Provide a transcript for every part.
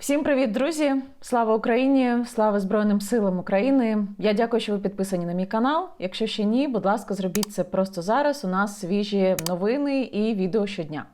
Всім привіт, друзі! Слава Україні! Слава Збройним силам України! Я дякую, що ви підписані на мій канал. Якщо ще ні, будь ласка, зробіть це просто зараз. У нас свіжі новини і відео щодня.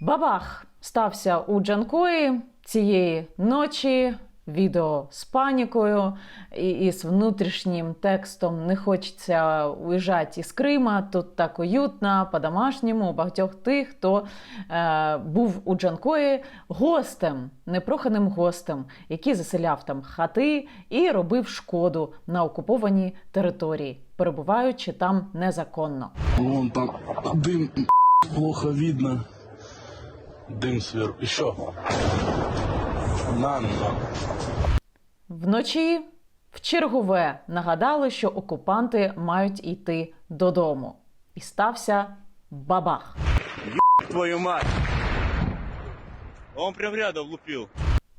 Бабах стався у Джанкої цієї ночі. Відео з панікою і, і з внутрішнім текстом не хочеться уїжджати із Крима. Тут так уютно, по-домашньому, багатьох тих, хто е, був у Джанкої гостем, непроханим гостем, який заселяв там хати і робив шкоду на окупованій території, перебуваючи там незаконно. Вон там дым плохо видно. Дым сверху. Еще. На, на. Вночі в чергове нагадали, що окупанти мають йти додому. І стався бабах. твою мать. Он прям рядом лупил.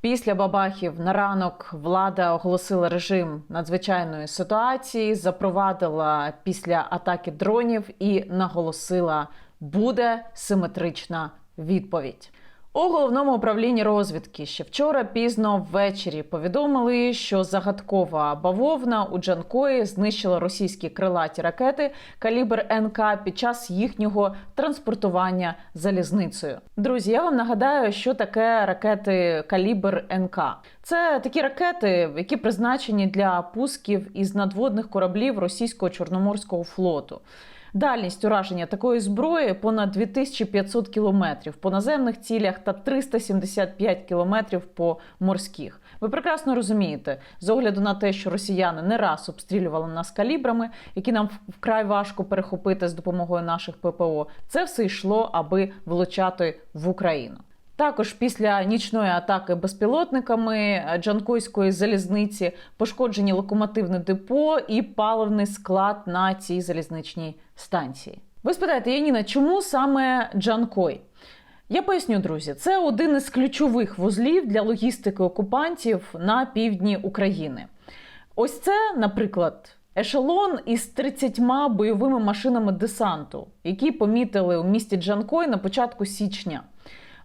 Після бабахів на ранок влада оголосила режим надзвичайної ситуації, запровадила після атаки дронів і наголосила, буде симетрична відповідь. У головному управлінні розвідки ще вчора пізно ввечері повідомили, що загадкова бавовна у Джанкої знищила російські крилаті ракети калібр НК під час їхнього транспортування залізницею. Друзі, я вам нагадаю, що таке ракети калібр НК. Це такі ракети, які призначені для пусків із надводних кораблів російського чорноморського флоту. Дальність ураження такої зброї понад 2500 кілометрів по наземних цілях та 375 кілометрів по морських. Ви прекрасно розумієте, з огляду на те, що росіяни не раз обстрілювали нас калібрами, які нам вкрай важко перехопити з допомогою наших ППО. Це все йшло, аби влучати в Україну. Також після нічної атаки безпілотниками Джанкойської залізниці пошкоджені локомотивне депо і паливний склад на цій залізничній станції. Ви спитаєте, Яніна, чому саме Джанкой? Я поясню, друзі, це один із ключових вузлів для логістики окупантів на півдні України. Ось це, наприклад, ешелон із 30 бойовими машинами десанту, які помітили у місті Джанкой на початку січня.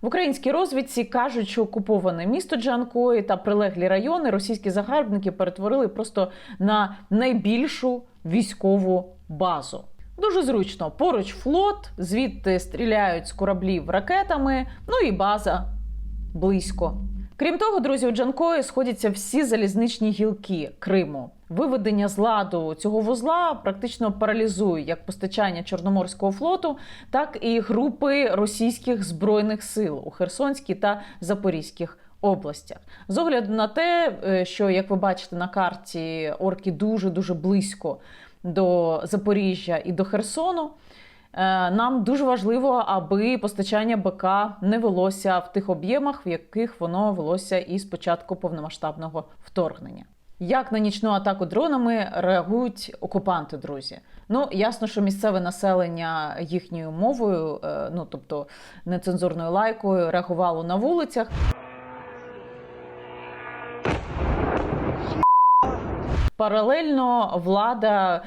В українській розвідці кажуть, що окуповане місто Джанкої та прилеглі райони російські загарбники перетворили просто на найбільшу військову базу. Дуже зручно. Поруч флот, звідти стріляють з кораблів ракетами, ну і база близько. Крім того, друзі, у Джанкої сходяться всі залізничні гілки Криму. Виведення з ладу цього вузла практично паралізує як постачання Чорноморського флоту, так і групи російських збройних сил у Херсонській та Запорізьких областях. З огляду на те, е, що як ви бачите на карті, орки дуже дуже близько до Запоріжжя і до Херсону. Е, Нам дуже важливо, аби постачання БК не велося в тих об'ємах, в яких воно велося із початку повномасштабного вторгнення. Як на нічну атаку дронами реагують окупанти, друзі? Ну ясно, що місцеве населення їхньою мовою, е, ну тобто нецензурною лайкою, реагувало на вулицях. Паралельно влада е,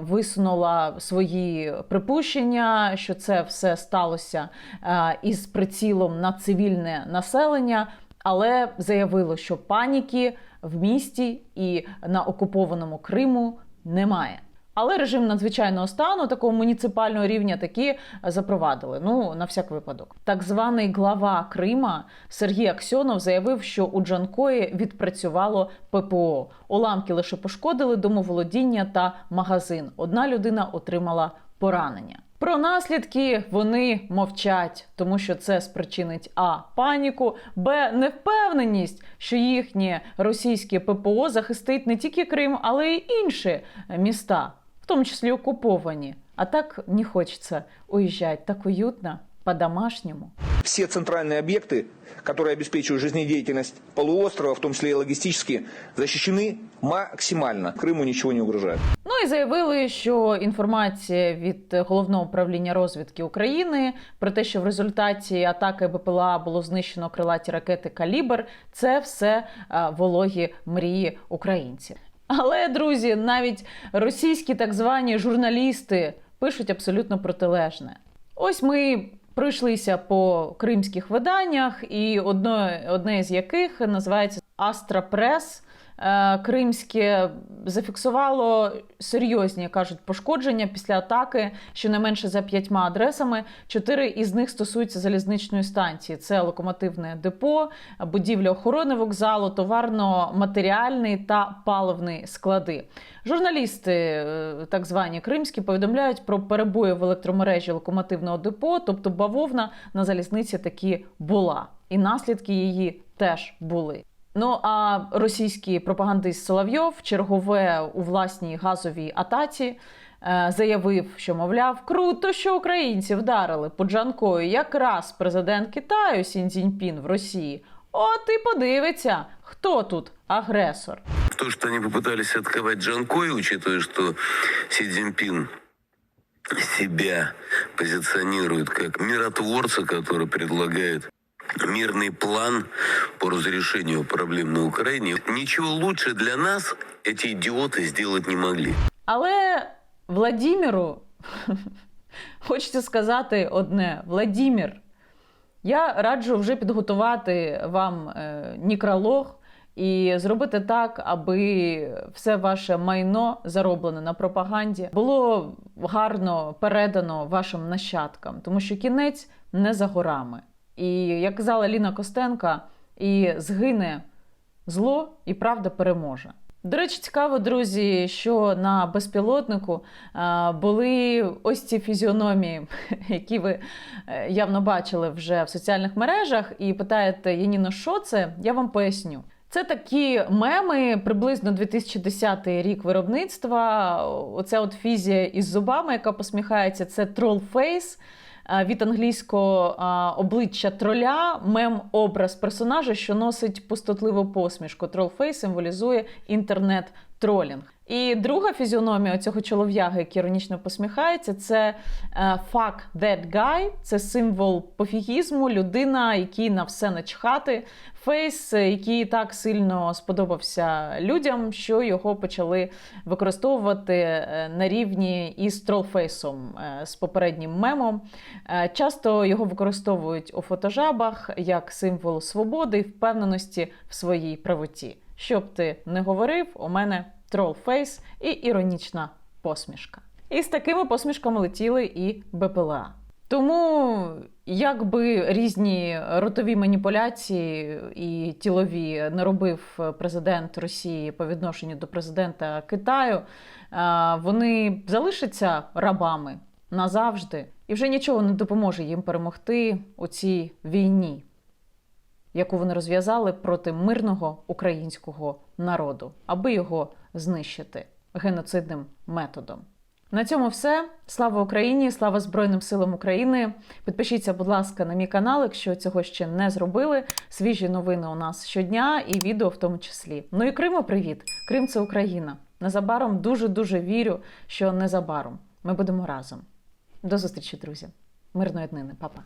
висунула свої припущення, що це все сталося е, із прицілом на цивільне населення, але заявило, що паніки в місті і на окупованому Криму немає. Але режим надзвичайного стану такого муніципального рівня таки запровадили. Ну на всяк випадок. Так званий глава Крима Сергій Аксьонов заявив, що у Джанкої відпрацювало ППО. Уламки лише пошкодили домоволодіння та магазин. Одна людина отримала поранення. Про наслідки вони мовчать, тому що це спричинить а паніку, б невпевненість, що їхнє російське ППО захистить не тільки Крим, але й інші міста, в тому числі окуповані. А так не хочеться уїжджати так уютно, по-домашньому. Все центральные объекты, которые обеспечивают жизнедеятельность полуострова, в том числе и логистически, защищены максимально. Крыму ничего не угрожает. І заявили, що інформація від головного управління розвідки України про те, що в результаті атаки БПЛА було знищено крилаті ракети Калібр, це все е, вологі мрії українців. Але друзі, навіть російські так звані журналісти пишуть абсолютно протилежне. Ось ми Пройшлися по кримських виданнях, і одне, одне з яких називається Астра Прес. Е, Кримське зафіксувало серйозні кажуть пошкодження після атаки щонайменше за п'ятьма адресами. Чотири із них стосуються залізничної станції: це локомотивне депо, будівля охорони вокзалу, товарно-матеріальний та паливний склади. Журналісти, е, так звані кримські, повідомляють про перебої в електромережі локомотивного депо, тобто бавовна на залізниці таки була, і наслідки її теж були. Ну а російський пропагандист Соловйов чергове у власній газовій атаці е, заявив, що мовляв, круто, що українці вдарили по Джанкою якраз президент Китаю Сін Цзіньпін в Росії. От і подивиться, хто тут агресор. То, что они попытались отковать Джанкой, учитывая, что Си Цзиньпин себя позиционирует как миротворца, который предлагает мирный план по разрешению проблем на Украине. Ничего лучше для нас эти идиоты сделать не могли. Але Владіміру хочеться сказати одне: Владімір, я раджу вже підготувати вам е, нікролог і зробити так, аби все ваше майно зароблене на пропаганді було гарно передано вашим нащадкам, тому що кінець не за горами. І як казала Ліна Костенка, і згине зло, і правда переможе. До речі, цікаво, друзі, що на безпілотнику були ось ці фізіономії, які ви е, явно бачили вже в соціальних мережах, і питаєте, Яніно, що це? Я вам поясню. Це такі меми, приблизно 2010 рік виробництва. Оця от фізія із зубами, яка посміхається, це тролфейс. Е, від англійського обличчя троля, мем-образ персонажа, що носить пустотливу посмішку. Тролфей символізує інтернет-тролінг. І друга фізіономія цього чолов'яги, який іронічно посміхається, це е, fuck that guy, це символ пофігізму, людина, якій на все начхати. Фейс, е, який так сильно сподобався людям, що його почали використовувати е, на рівні із тролфейсом з попереднім мемом. Часто його використовують у фотожабах як символ свободи і впевненості в своїй правоті. Щоб ти не говорив, у мене тролфейс і іронічна посмішка. І з такими посмішками летіли і БПЛА. Тому, якби різні ротові маніпуляції і тілові не робив президент Росії по відношенню до президента Китаю, е, вони залишаться рабами назавжди, і вже нічого не допоможе їм перемогти у цій війні, яку вони розв'язали проти мирного українського народу, аби його знищити геноцидним методом. На цьому все. Слава Україні! Слава Збройним силам України! Підпишіться, будь ласка, на мій канал, якщо цього ще не зробили. Свіжі новини у нас щодня і відео в тому числі. Ну і Криму привіт! Крим це Україна. Незабаром дуже дуже вірю, що незабаром ми будемо разом. До зустрічі, друзі! Мирної днини, папа!